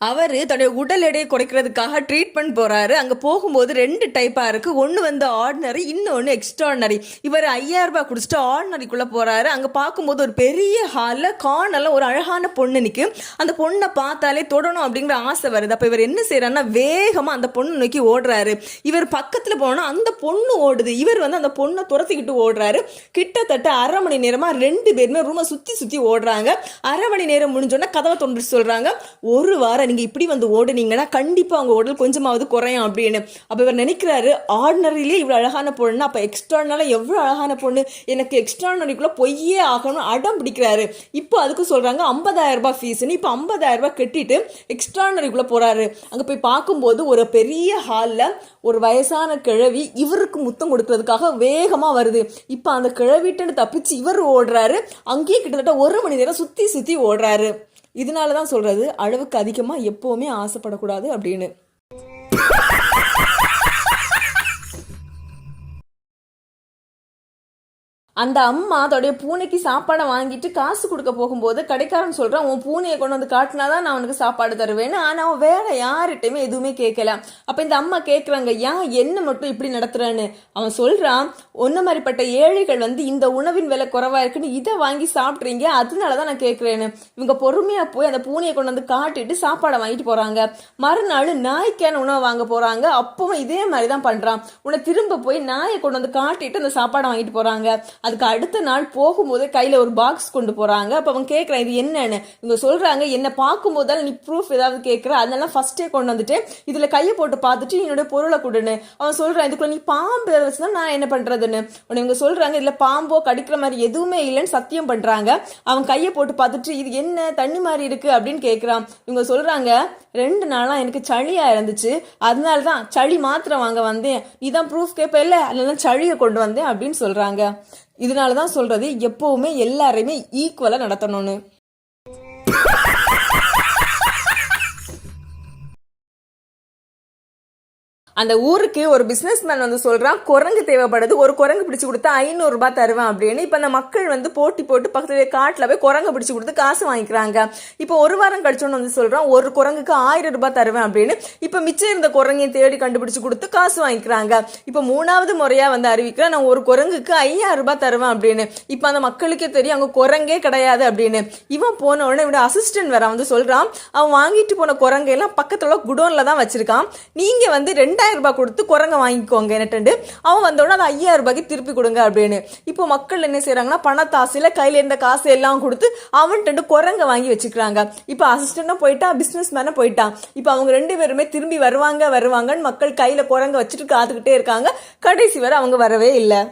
அவர் தன்னுடைய உடல் எடையை குறைக்கிறதுக்காக ட்ரீட்மெண்ட் போகிறாரு அங்கே போகும்போது ரெண்டு டைப்பாக இருக்குது ஒன்று வந்து ஆர்டினரி இன்னொன்று எக்ஸ்ட்ராடினரி இவர் ஐயாயிரம் ரூபாய் குடிச்சிட்டு ஆர்டினரிக்குள்ளே போகிறாரு அங்கே பார்க்கும்போது ஒரு பெரிய ஹாலில் கார்னரில் ஒரு அழகான பொண்ணு நிற்கும் அந்த பொண்ணை பார்த்தாலே தொடணும் அப்படிங்கிற ஆசை வருது. அப்போ இவர் என்ன செய்கிறாருன்னா வேகமாக அந்த பொண்ணு நோக்கி ஓடுறாரு. இவர் பக்கத்தில் போனால் அந்த பொண்ணு ஓடுது. இவர் வந்து அந்த பொண்ணை துரத்திக்கிட்டு ஓடுறாரு. கிட்டத்தட்ட அரை மணி நேரமாக ரெண்டு பேருமே ரூமை சுற்றி சுற்றி ஓடுறாங்க. அரை மணி நேரம் முடிஞ்சோடனே கதவை தொன்று சொல்கிறாங்க ஒரு வாரம் நீங்கள் இப்படி வந்து ஓடுனீங்கன்னா கண்டிப்பாக அவங்க உடல் கொஞ்சமாவது குறையும் அப்படின்னு. அப்போ இவர் நினைக்கிறாரு ஆர்டினரிலே இவ்வளோ அழகான பொண்ணு அப்போ எக்ஸ்ட்ரானலாக எவ்வளோ அழகான பொண்ணு? எனக்கு எக்ஸ்ட்ரானரிக்குள்ளே பொய்யே ஆகணும்னு அடம் பிடிக்கிறாரு. இப்போ அதுக்கு சொல்கிறாங்க ஐம்பதாயிரம் ரூபாய் ஃபீஸ்னு இப்போ ஐம்பதாயிரம் ரூபாய் கட்டிட்டு எக்ஸ்ட்ரானரிக்குள்ளே போகிறாரு அங்கே போய் பார்க்கும்போது ஒரு பெரிய ஹாலில் ஒரு வயசான கிழவி இவருக்கு முத்தம் கொடுக்கறதுக்காக வேகமாக வருது. இப்போ அந்த கிழவிட்டுன்னு தப்பிச்சு இவர் ஓடுறாரு. அங்கேயே கிட்டத்தட்ட ஒரு மணி நேரம் சுற்றி சுற்றி ஓடுறாரு. இதனால தான் சொல்கிறது அளவுக்கு அதிகமாக எப்போவுமே ஆசைப்படக்கூடாது அப்படின்னு. அந்த அம்மா அதோடைய பூனைக்கு சாப்பாடை வாங்கிட்டு காசு கொடுக்க போகும்போது கடைக்காரன் சொல்கிறான் உன் பூனையை கொண்டு வந்து காட்டினாதான் நான் உனக்கு சாப்பாடு தருவேன்னு. ஆனால் அவன் வேற யார்கிட்டையுமே எதுவுமே கேட்கல. அப்போ இந்த அம்மா கேட்குறாங்க ஏன் என்ன மட்டும் இப்படி நடத்துறான்னு? அவன் சொல்கிறான் ஒன்ன மாதிரிப்பட்ட ஏழைகள் வந்து இந்த உணவின் விலை குறைவாக இருக்குன்னு இதை வாங்கி சாப்பிட்றீங்க அதனால தான் நான் கேட்குறேன்னு இவங்க பொறுமையாக போய் அந்த பூனையை கொண்டு வந்து காட்டிட்டு சாப்பாடை வாங்கிட்டு போகிறாங்க மறுநாள் நாய்க்கான உணவை வாங்க போகிறாங்க அப்பவும் இதே மாதிரி தான் பண்ணுறான் உன்னை திரும்ப போய் நாயை கொண்டு வந்து காட்டிட்டு அந்த சாப்பாடை வாங்கிட்டு போகிறாங்க அதுக்கு அடுத்த நாள் போகும்போதே கையில் ஒரு பாக்ஸ் கொண்டு போகிறாங்க அப்போ அவன் கேட்குறான் இது என்னன்னு? இவங்க சொல்கிறாங்க என்னை பார்க்கும்போது தான் நீ ப்ரூஃப் ஏதாவது கேட்குற அதனால ஃபஸ்ட்டே கொண்டு வந்துட்டு இதில் கையை போட்டு பார்த்துட்டு என்னோட பொருளை கொடுன்னு. அவன் சொல்கிறான் இதுக்குள்ள நீ பாம்பு ஏதாவது நான் என்ன பண்ணுறதுன்னு உடனே இவங்க சொல்கிறாங்க இதில் பாம்போ கடிக்கிற மாதிரி எதுவுமே இல்லைன்னு சத்தியம் பண்ணுறாங்க அவன் கையை போட்டு பார்த்துட்டு இது என்ன? தண்ணி மாதிரி இருக்குது அப்படின்னு கேட்குறான் இவங்க சொல்கிறாங்க ரெண்டு நாளாக எனக்கு சளியாக இருந்துச்சு. அதனால தான் சளி மாத்திரம் வாங்க வந்தேன். நீ தான் ப்ரூஃப் கேட்ப இல்லை அதனால சளியை கொண்டு வந்தேன் அப்படின்னு சொல்கிறாங்க இதனால தான் சொல்கிறது எப்போவுமே எல்லாரையுமே ஈக்குவலாக நடத்தணும்னு. அந்த ஊருக்கு ஒரு பிஸ்னஸ்மேன் வந்து சொல்கிறான் குரங்கு தேவைப்படுது ஒரு குரங்கு பிடிச்சி கொடுத்தா ஐநூறுரூபா தருவேன் அப்படின்னு. இப்போ அந்த மக்கள் வந்து போட்டி போட்டு பக்கத்துல காட்டில் போய் குரங்கு பிடிச்சி கொடுத்து காசு வாங்கிக்கிறாங்க. இப்போ ஒரு வாரம் கழிச்சோன்னு வந்து சொல்கிறான் ஒரு குரங்குக்கு ஆயிரம் ரூபாய் தருவேன் அப்படின்னு. இப்போ மிச்சம் இருந்த குரங்கையும் தேடி கண்டுபிடிச்சி கொடுத்து காசு வாங்கிக்கிறாங்க. இப்போ மூணாவது முறையாக வந்து அறிவிக்கிறேன் நான் ஒரு குரங்குக்கு ஐயாயிரம் ரூபாய் தருவேன் அப்படின்னு. இப்போ அந்த மக்களுக்கே தெரியும் அங்கே குரங்கே கிடையாது அப்படின்னு. இவன் போன உடனே இவட அசிஸ்டன்ட் வேற வந்து சொல்கிறான் அவன் வாங்கிட்டு போன குரங்கையெல்லாம் பக்கத்தில் குடோனில் தான் வச்சிருக்கான். நீங்கள் வந்து ரெண்டு ரெண்டாயிரம் ரூபாய் கொடுத்து குரங்க வாங்கிக்கோங்க என்னட்டு அவன் வந்தோடனே அது ஐயாயிரம் ரூபாய்க்கு திருப்பி கொடுங்க அப்படின்னு. இப்போ மக்கள் என்ன செய்யறாங்கன்னா பணத்தாசையில கையில இருந்த காசு எல்லாம் கொடுத்து அவன்ட்டு குரங்க வாங்கி வச்சுக்கிறாங்க. இப்போ அசிஸ்டன்ட்டும் போயிட்டான் பிசினஸ் மேனும் போயிட்டான் இப்போ அவங்க ரெண்டு பேருமே திரும்பி வருவாங்க வருவாங்கன்னு மக்கள் கையில குரங்க வச்சுட்டு காத்துக்கிட்டே இருக்காங்க. கடைசி வரை அவங்க வரவே இல்லை.